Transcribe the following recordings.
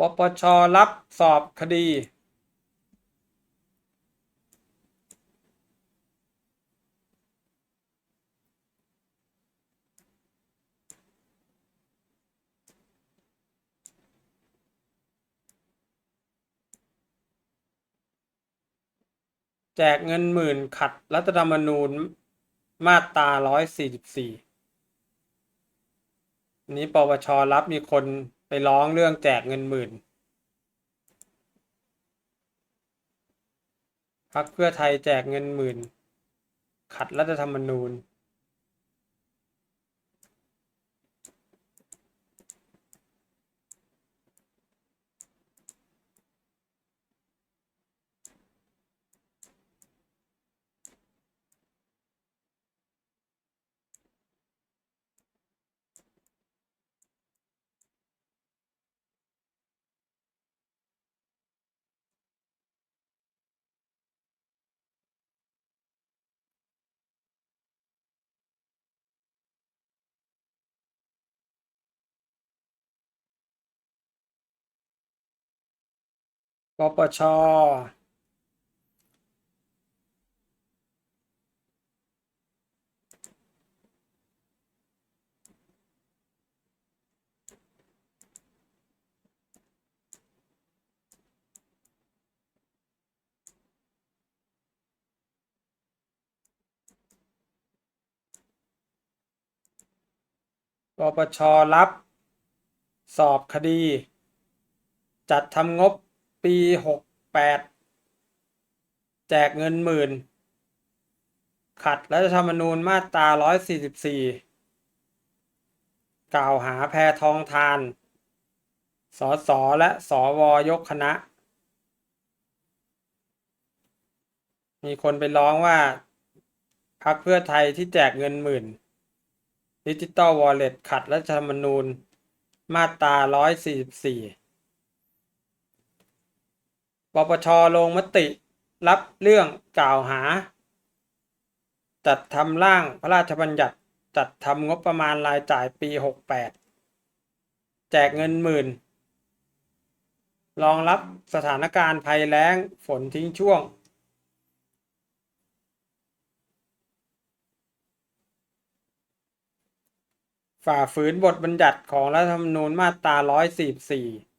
ปปชรับสอบคดี แจกเงินหมื่นขัดรัฐธรรมนูญมาตราร้อยสี่สิบสี่นี้ปปชรับมีคน ไปร้องเรื่องแจกเงินหมื่นพักเพื่อไทยแจกเงินหมื่น ขัดรัฐธรรมนูญ ปปชปปชรับ สอบคดี จัดทำงบ ปีหกแปดแจกเงินหมื่น ขัดรัฐธรรมนูญมาตราร้อยสี่สิบสี่กล่าวหาแพทองทาน สสและสวยกคณะ มีคนไปร้องว่าพรรคเพื่อไทยที่แจกเงินหมื่นดิจิตอลวอลเล็ตขัดรัฐธรรมนูญ มาตราร้อยสี่สิบสี่ ปปชลงมติ รับเรื่องกล่าวหา จัดทำร่างพระราชบัญญัติจัดทำงบประมาณรายจ่ายปี 68 แจกเงินหมื่น รองรับสถานการณ์ภัยแล้งฝนทิ้งช่วง ฝ่าฝืนบทบัญญัติของรัฐธรรมนูญมาตรา 144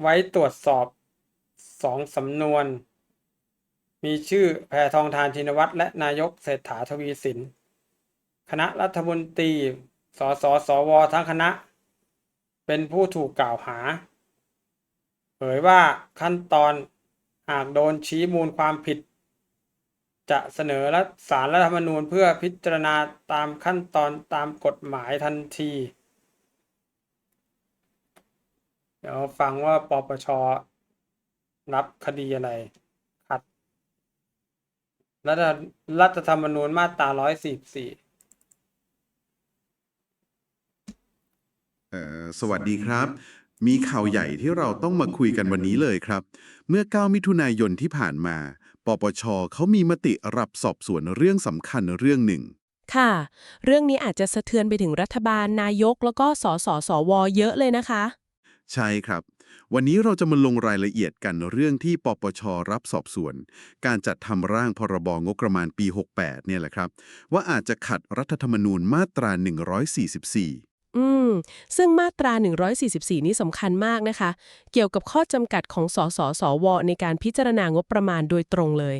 ไว้ตรวจสอบสองสำนวน มีชื่อแพทองทานชินวัตรและนายกเศรษฐาทวีสิน คณะรัฐมนตรีสสสวทั้งคณะ เป็นผู้ถูกกล่าวหา เผยว่าขั้นตอนหากโดนชี้มูลความผิด จะเสนอรัฐสารรัฐธรรมนูญเพื่อพิจารณาตามขั้นตอนตามกฎหมายทันที เดี๋ยวฟังว่าปปชรับคดีอะไร ขัด รัฐรัฐธรรมนูญมาตราร้อยสี่สี่เอ่อสวัสดีครับ มีข่าวใหญ่ที่เราต้องมาคุยกันวันนี้เลยครับ เมื่อ 9 มิถุนายนที่ผ่านมา ปปชเขามีมติรับสอบสวนเรื่องสำคัญเรื่องหนึ่งค่ะ เรื่องนี้อาจจะสะเทือนไปถึงรัฐบาลนายกแล้วก็สสสว เยอะเลยนะคะ ใช่ครับ วันนี้เราจะมาลงรายละเอียดกันเรื่องที่ปปชรับสอบสวน การจัดทำร่างพรบงบประมาณปี 68 เนี่ยแหละครับ ว่าอาจจะขัดรัฐธรรมนูญมาตรา 144อืม ซึ่งมาตรา 144 นี้สำคัญมากนะคะ เกี่ยวกับข้อจำกัดของสสสว ในการพิจารณางบประมาณโดยตรงเลย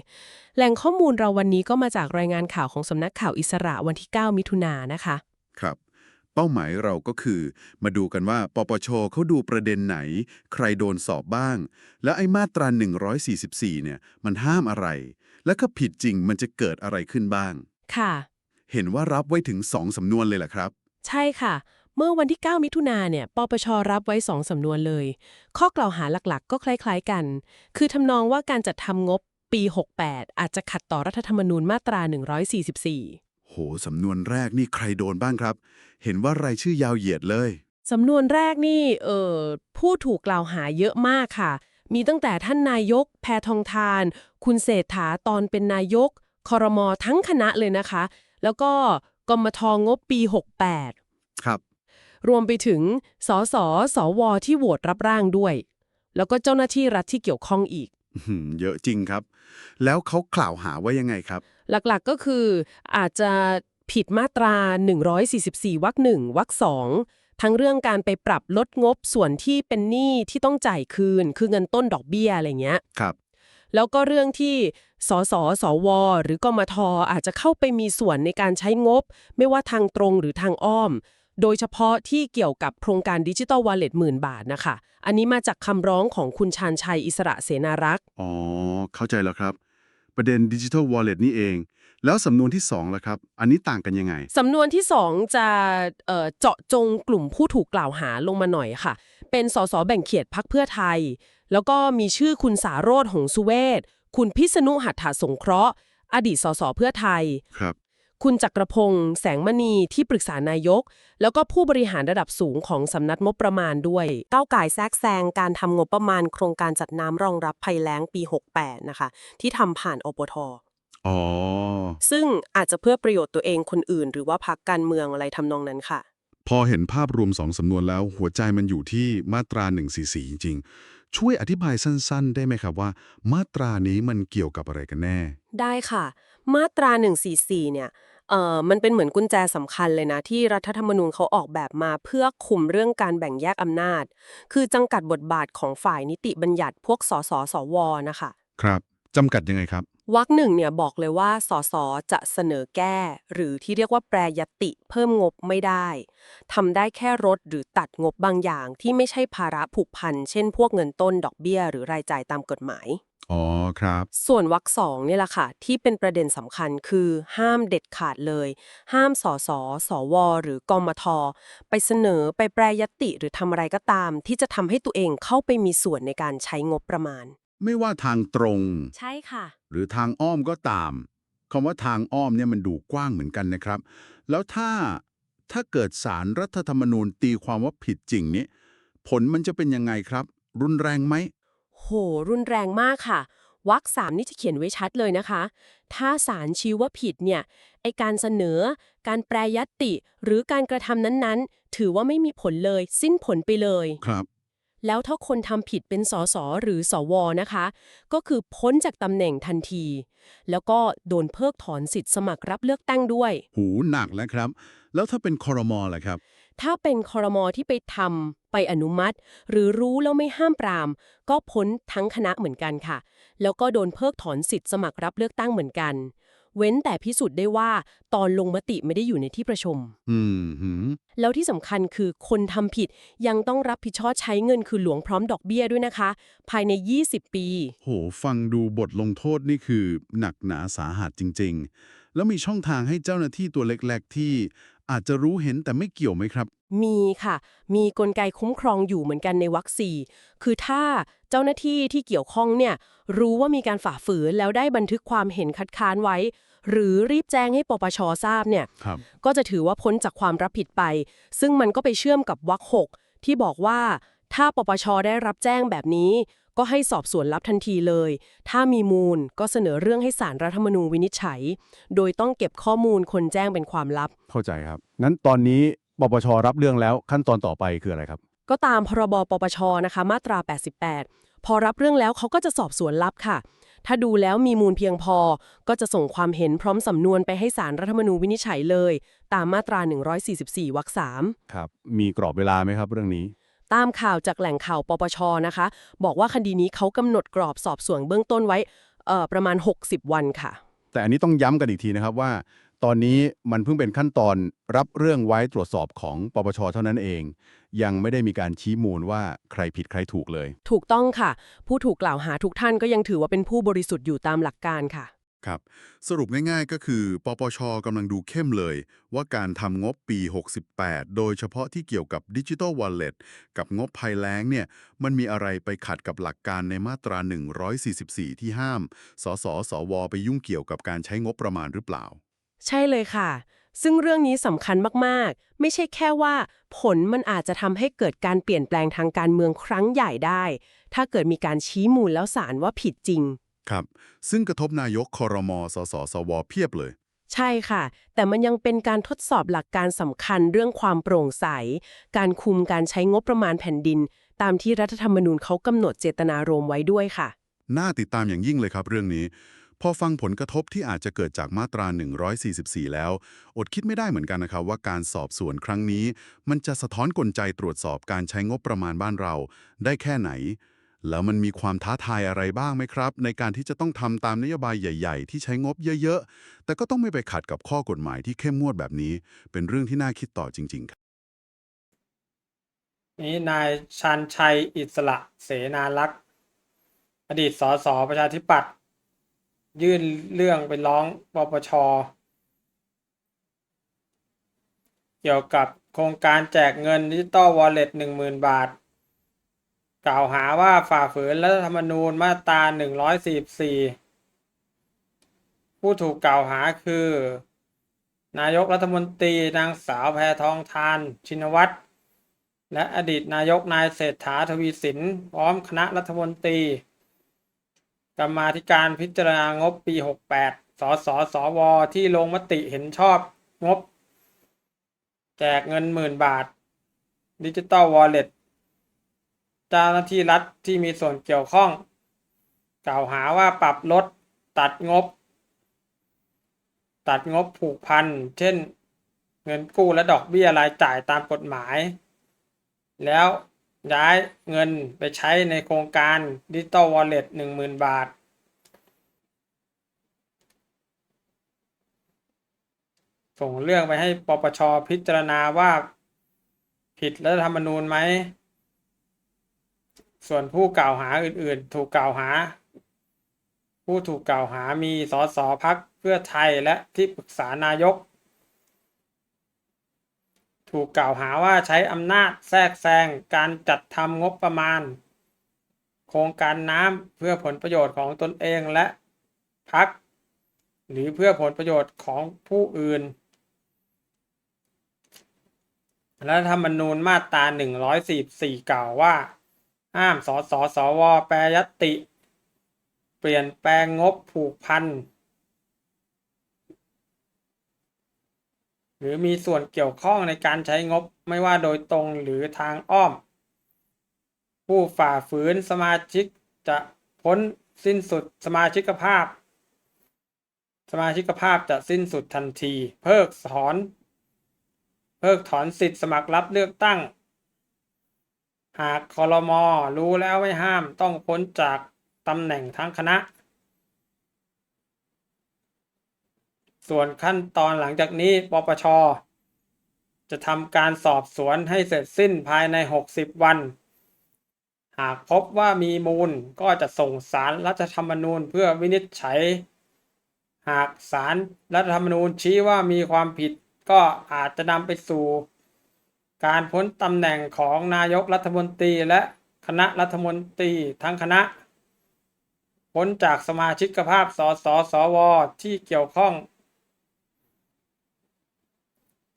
แหล่งข้อมูลเราวันนี้ก็มาจากรายงานข่าวของสำนักข่าวอิสระวันที่ 9 มิถุนายนนะคะ ครับ เป้าหมายเราก็คือ มาดูกันว่าปปชเขาดูประเด็นไหน ใครโดนสอบบ้าง แล้วไอ้มาตรา 144 เนี่ย มันห้ามอะไร และถ้าผิดจริงมันจะเกิดอะไรขึ้นบ้าง ค่ะ เห็นว่ารับไว้ถึง2สำนวนเลยแหละครับ ใช่ค่ะ เมื่อวันที่ 9 มิถุนาเนี่ยปปชรับไว้2สำนวนเลย ข้อกล่าวหาหลักๆ ก็คล้ายๆกัน คือทำนองว่าการจัดทำงบปี 68 อาจจะขัดต่อรัฐธรรมนูญมาตรา 144 โห สำนวนแรกนี่ใครโดนบ้างครับ เห็นว่ารายชื่อยาวเหยียดเลย สำนวนแรกนี่เอ่อผู้ถูกกล่าวหาเยอะมากค่ะ มีตั้งแต่ท่านนายก แพทองทาน คุณเศรษฐาตอนเป็นนายก คอรมอทั้งคณะเลยนะคะ แล้วก็กมทงบปี 68 ครับ รวมไปถึงสสสวที่โหวตรับร่างด้วย แล้วก็เจ้าหน้าที่รัฐที่เกี่ยวข้องอีกอื้อหือเยอะจริงครับ แล้วเขากล่าวหาว่ายังไงครับ หลักๆก็คืออาจจะผิดมาตรา 144วรรคหนึ่งวรรคสองทั้งเรื่องการไปปรับลดงบส่วนที่เป็นหนี้ที่ต้องจ่ายคืน คือเงินต้นดอกเบี้ยอะไรเงี้ยครับ แล้วก็เรื่องที่สสสว หรือกมทอาจจะเข้าไปมีส่วนในการใช้งบ ไม่ว่าทางตรงหรือทางอ้อม โดยเฉพาะที่เกี่ยวกับโครงการดิจิ t a ลวอลเล็ตหมื่นบาทนะคะ อันนี้มาจากคำร้องของคุณชาญชัยอิสระเสนารักษ์อ๋อเข้าใจแล้วครับ ประเด็นดิจิทัลวอลเล็ตนี่เอง แล้วสำนวนที่2ล่ะครับ อันนี้ต่างกันยังไง สำนวนที่ 2 จะเอ่อเจาะจงกลุ่มผู้ถูกกล่าวหาลงมาหน่อยค่ะ เป็นสสแบ่งเขตพักเพื่อไทย แล้วก็มีชื่อคุณสาโรธหงสุเวศคุณพิษณุหัตถสงเคราะห์ อดีตสสเพื่อไทย ครับ คุณจักรพงษ์แสงมณีที่ปรึกษานายก แล้วก็ผู้บริหารระดับสูงของสำนักงบประมาณด้วยก้าวไก่แทรกแซงการทำงบประมาณโครงการจัดน้ำรองรับภัยแล้งปี 68 นะคะ ที่ทำผ่านอปทอ๋อซึ่งอาจจะเพื่อประโยชน์ตัวเองคนอื่น หรือว่าพักการเมืองอะไรทำนองนั้นค่ะ พอเห็นภาพรวมสองสำนวนแล้วหัวใจมันอยู่ที่มาตรา144จริงๆ ช่วยอธิบายสั้นๆ ได้ไหมครับว่า มาตรานี้มันเกี่ยวกับอะไรกันแน่ ได้ค่ะ มาตรา 144 เนี่ยเอ่อมันเป็นเหมือนกุญแจสำคัญเลยนะ ที่รัฐธรรมนูญเขาออกแบบมาเพื่อคุมเรื่องการแบ่งแยกอำนาจ คือจำกัดบทบาทของฝ่ายนิติบัญญัติพวกสสสวนะคะ ครับจำกัดยังไงครับ วรรคหนึ่งเนี่ยบอกเลยว่าสสจะเสนอแก้ หรือที่เรียกว่าแปรยติเพิ่มงบไม่ได้ทำได้แค่ลดหรือตัดงบบางอย่างที่ไม่ใช่ภาระผูกพัน เช่น พวกเงินต้นดอกเบี้ย หรือรายจ่ายตามกฎหมาย อ๋อครับ ส่วนวรรคสองเนี่ยแหละค่ะ ที่เป็นประเด็นสำคัญคือ ห้ามเด็ดขาดเลย ห้ามสสสว หรือกมท ไปเสนอไปแปรยติหรือทำอะไรก็ตาม ที่จะทำให้ตัวเองเข้าไปมีส่วนในการใช้งบประมาณ ไม่ว่าทางตรง ใช่ค่ะ หรือทางอ้อมก็ตามคำว่าทางอ้อมเนี่ยมันดูกว้างเหมือนกันนะครับ แล้วถ้าถ้าเกิดสารรัฐธรรมนูญตีความว่าผิดจริงนี้ผลมันจะเป็นยังไงครับ รุนแรงไหมโห รุนแรงมากค่ะวรรคสามนี่จะเขียนไว้ชัดเลยนะคะ ถ้าศาลชี้ว่าผิดเนี่ย ไอการเสนอ การแปรยตติหรือการกระทำนั้นๆ ถือว่าไม่มีผลเลย สิ้นผลไปเลย ครับ แล้วถ้าคนทำผิดเป็นสสหรือสวนะคะ ก็คือพ้นจากตำแหน่งทันที แล้วก็โดนเพิกถอนสิทธิ์สมัครรับเลือกตั้งด้วย หูหนักแล้วครับ แล้วถ้าเป็นคอรมอล่ะครับ ถ้าเป็นคอรมอที่ไปทำไปอนุมัติ หรือรู้แล้วไม่ห้ามปราม ก็พ้นทั้งคณะเหมือนกันค่ะ แล้วก็โดนเพิกถอนสิทธิ์สมัครรับเลือกตั้งเหมือนกัน เว้นแต่พิสูจน์ได้ว่าตอนลงมติไม่ได้อยู่ในที่ประชุม อืมหืมแล้วที่สำคัญคือคนทำผิดยังต้องรับผิดชอบใช้เงินคือหลวงพร้อมดอกเบี้ยด้วยนะคะ ภายใน 20 ปี โห ฟังดูบทลงโทษนี่คือหนักหนาสาหัสจริง ๆ แล้วมีช่องทางให้เจ้าหน้าที่ตัวเล็ก ๆ ที่ อาจจะรู้เห็นแต่ไม่เกี่ยวไหมครับ มีค่ะ มีกลไกคุ้มครองอยู่เหมือนกันในวรรคสี่คือถ้าเจ้าหน้าที่ที่เกี่ยวข้องเนี่ยรู้ว่ามีการฝ่าฝืนแล้วได้บันทึกความเห็นคัดค้านไว้ หรือรีบแจ้งให้ปปชทราบเนี่ยครับก็จะถือว่าพ้นจากความรับผิดไป ซึ่งมันก็ไปเชื่อมกับวรรคหกที่บอกว่าถ้าปปชได้รับแจ้งแบบนี้ ก็ให้สอบสวนลับทันทีเลย ถ้ามีมูลก็เสนอเรื่องให้สารรัฐธรรมนูญวินิจฉัย โดยต้องเก็บข้อมูลคนแจ้งเป็นความลับ เข้าใจครับงั้นตอนนี้ปปชรับเรื่องแล้วขั้นตอนต่อไปคืออะไรครับ ก็ตามพรบปปชนะคะมาตรา 88 พอรับเรื่องแล้วเขาก็จะสอบสวนลับค่ะ ถ้าดูแล้วมีมูลเพียงพอ ก็จะส่งความเห็นพร้อมสำนวนไปให้สารรัฐธรรมนูญวินิจฉัยเลย ตามมาตรา 144วรรคสามครับ มีกรอบเวลาไหมครับเรื่องนี้ ตามข่าวจากแหล่งข่าวปปชนะคะ บอกว่าคดีนี้เขากำหนดกรอบสอบสวนเบื้องต้นไว้เอ่อประมาณ 60 วันค่ะ แต่อันนี้ต้องย้ำกันอีกทีนะครับว่า ตอนนี้มันเพิ่งเป็นขั้นตอนรับเรื่องไว้ตรวจสอบของปปชเท่านั้นเอง ยังไม่ได้มีการชี้มูลว่าใครผิดใครถูกเลย ถูกต้องค่ะ ผู้ถูกกล่าวหาทุกท่านก็ยังถือว่าเป็นผู้บริสุทธิ์อยู่ตามหลักการค่ะ ครับ สรุปง่ายๆ ก็คือปปชกำลังดูเข้มเลย ว่าการทำงบปี 68 โดยเฉพาะที่เกี่ยวกับดิจิ t a ลวอลเล็ตกับงบภัยแล้งเนี่ย มันมีอะไรไปขัดกับหลักการในมาตรา 144 ที่ห้าม สสสว ไปยุ่งเกี่ยวกับการใช้งบประมาณหรือเปล่า ใช่เลยค่ะ ซึ่งเรื่องนี้สำคัญมากๆ ไม่ใช่แค่ว่า ผลมันอาจจะทำให้เกิดการเปลี่ยนแปลงทางการเมืองครั้งใหญ่ได้ ถ้าเกิดมีการชี้มูลแล้วสารว่าผิดจริง ครับ ซึ่งกระทบนายกคอรมอสสสวเพียบเลย ใช่ค่ะ แต่มันยังเป็นการทดสอบหลักการสำคัญเรื่องความโปร่งใส การคุมการใช้งบประมาณแผ่นดิน ตามที่รัฐธรรมนูญเขากำหนดเจตนารมณ์ไว้ด้วยค่ะ น่าติดตามอย่างยิ่งเลยครับเรื่องนี้ พอฟังผลกระทบที่อาจจะเกิดจากมาตรา 144 แล้ว อดคิดไม่ได้เหมือนกันนะครับ ว่าการสอบสวนครั้งนี้ มันจะสะท้อนกลไกตรวจสอบการใช้งบประมาณบ้านเรา ได้แค่ไหน แล้วมันมีความท้าทายอะไรบ้างไหมครับ ในการที่จะต้องทำตามนโยบายใหญ่ ๆ ที่ใช้งบเยอะๆ แต่ก็ต้องไม่ไปขัดกับข้อกฎหมายที่เข้มงวดแบบนี้ เป็นเรื่องที่น่าคิดต่อจริง ๆ ครับ นี้นายชันชัยอิสระเสนาลักษ์อดีตสสประชาธิปัตย์ยื่นเรื่องไปร้องปปชเกี่ยวกับโครงการแจกเงินดิจิตอลวอลเล็ตหนึ่งหมื่นบาท กล่าวหาว่าฝ่าฝืนรัฐธรรมนูญมาตราหนึ่งร้อยสี่สี่ผู้ถูกกล่าวหาคือ นายกรัฐมนตรีนางสาวแพทองทานชินวัตร และอดีตนายกนายเศรษฐาทวีสิน พร้อมคณะรัฐมนตรี กรรมาธิการพิจารณางบปี 68 สสสว ที่ลงมติเห็นชอบงบ แจกเงินหมื่นบาทดิจิตอลวอลเล็ต เจ้าหน้าที่รัฐที่มีส่วนเกี่ยวข้อง กล่าวหาว่าปรับลดตัดงบ ตัดงบผูกพัน เช่น เงินกู้และดอกเบี้ยรายจ่ายตามกฎหมาย แล้วย้ายเงินไปใช้ในโครงการดิจิตอลวอลเล็ตหนึ่งหมื่นบาท ส่งเรื่องไปให้ปปชพิจารณาว่าผิดรัฐธรรมนูญไหม ส่วนผู้กล่าวหาอื่น ๆ ถูกกล่าวหา ผู้ถูกกล่าวหามีสสพักเพื่อไทยและที่ปรึกษานายก ถูกกล่าวหาว่าใช้อำนาจแทรกแซงการจัดทำงบประมาณ โครงการน้ำเพื่อผลประโยชน์ของตนเองและพัก หรือเพื่อผลประโยชน์ของผู้อื่นและธรรมนูญมาตรา144 กล่าวว่า ห้ามสสสวแปรยตติ เปลี่ยนแปลงงบผูกพัน หรือมีส่วนเกี่ยวข้องในการใช้งบไม่ว่าโดยตรงหรือทางอ้อม ผู้ฝ่าฝืนสมาชิกจะพ้นสิ้นสุดสมาชิกภาพ สมาชิกภาพจะสิ้นสุดทันที เพิกถอน เพิกถอนสิทธิ์สมัครรับเลือกตั้ง หากคอรมอรู้แล้วไม่ห้ามต้องพ้นจากตำแหน่งทั้งคณะ ส่วนขั้นตอนหลังจากนี้ปปช จะทำการสอบสวนให้เสร็จสิ้นภายใน 60 วัน หากพบว่ามีมูลก็จะส่งสารรัฐธรรมนูญเพื่อวินิจฉัย หากสารรัฐธรรมนูญชี้ว่ามีความผิดก็อาจจะนำไปสู่ การพ้นตำแหน่งของนายกรัฐมนตรีและคณะรัฐมนตรีทั้งคณะ พ้นจากสมาชิกภาพสสสวที่เกี่ยวข้อง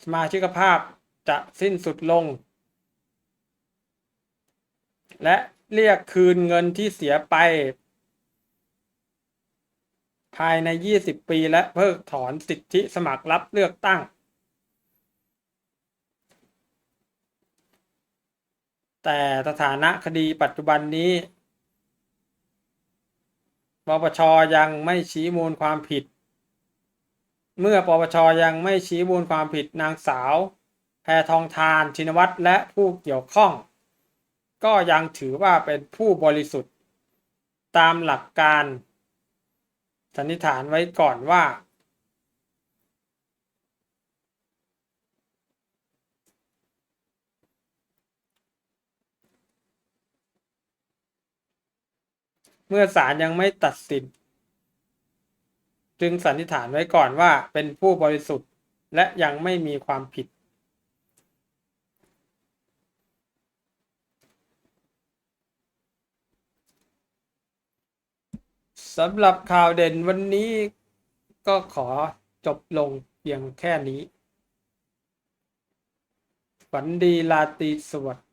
สมาชิกภาพจะสิ้นสุดลง และเรียกคืนเงินที่เสียไป ภายใน 20 ปีและเพิกถอนสิทธิสมัครรับเลือกตั้ง แต่สถานะคดีปัจจุบันนี้ปปชยังไม่ชี้มูลความผิด เมื่อปปชยังไม่ชี้มูลความผิดนางสาว แพทองทานชินวัตรและผู้เกี่ยวข้อง ก็ยังถือว่าเป็นผู้บริสุทธิ์ ตามหลักการสันนิษฐานไว้ก่อนว่า เมื่อศาลยังไม่ตัดสิน จึงสันนิษฐานไว้ก่อนว่าเป็นผู้บริสุทธิ์และยังไม่มีความผิด สำหรับข่าวเด่นวันนี้ก็ขอจบลงเพียงแค่นี้ ฝันดีลาตรีสวัสดิ์